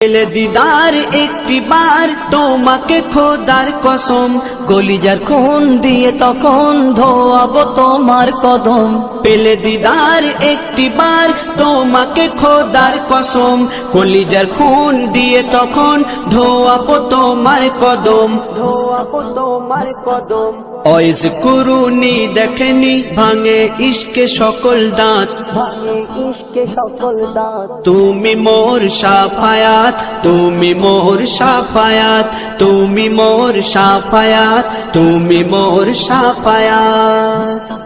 পেলে দিদার একটি বার, তোমাকে খোদার কসম, কলিজার খুন দিয়ে তখন ধোয়াবো তোমার কদম। পেলে দিদার একটি বার, তোমাকে খোদার কসম, কলিজার খুন দিয়ে তখন ধোয়াবো তোমার কদম। ধোয়াবো তোমার কদম। অয়েস কুরুনি দেখেনি ভাঙে ইশকে সকল দাঁত। তুমি মোর সাফায়াত তুমি মোর সাফায়াত তুমি মোর সাফায়াত তুমি মোর সাফায়াত।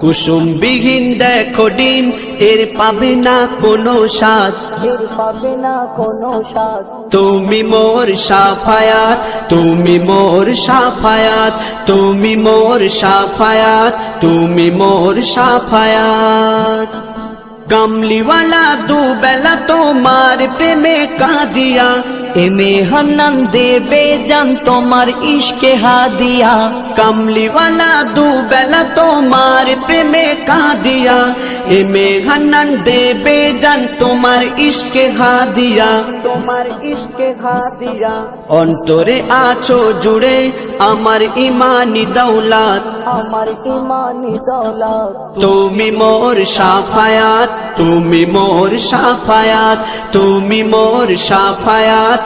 কুসুম বিহীন দেখো ডিম এর পাবে না কোনো স্বাদ। পাবে না কোনো স্বাদ। তুমি মোর সাফায়াত তুমি মোর সাফায়াত তুমি মোর সাফায়াত তুমি মোর সাফায়াত। কামলিওয়ালা দুবেলা তোমার প্রেমে কাঁদিয়া এমে হান্নান দেবে জান তোমার ইশকে হাদিয়া। কামলিওয়ালা দুবেলা তোমার প্রেমে কাঁদিয়া। এমে হান্নান দেবে জান তোমার ইশকে হাদিয়া। তোমার ইশকে হাদিয়া। অন্তরে আছো জুড়ে আমার ইমানি দৌলাত। আমার ইমানি দৌলত। তুমি মোর সাফায়াত, তুমি মোর সাফায়াত, তুমি মোর সাফায়াত।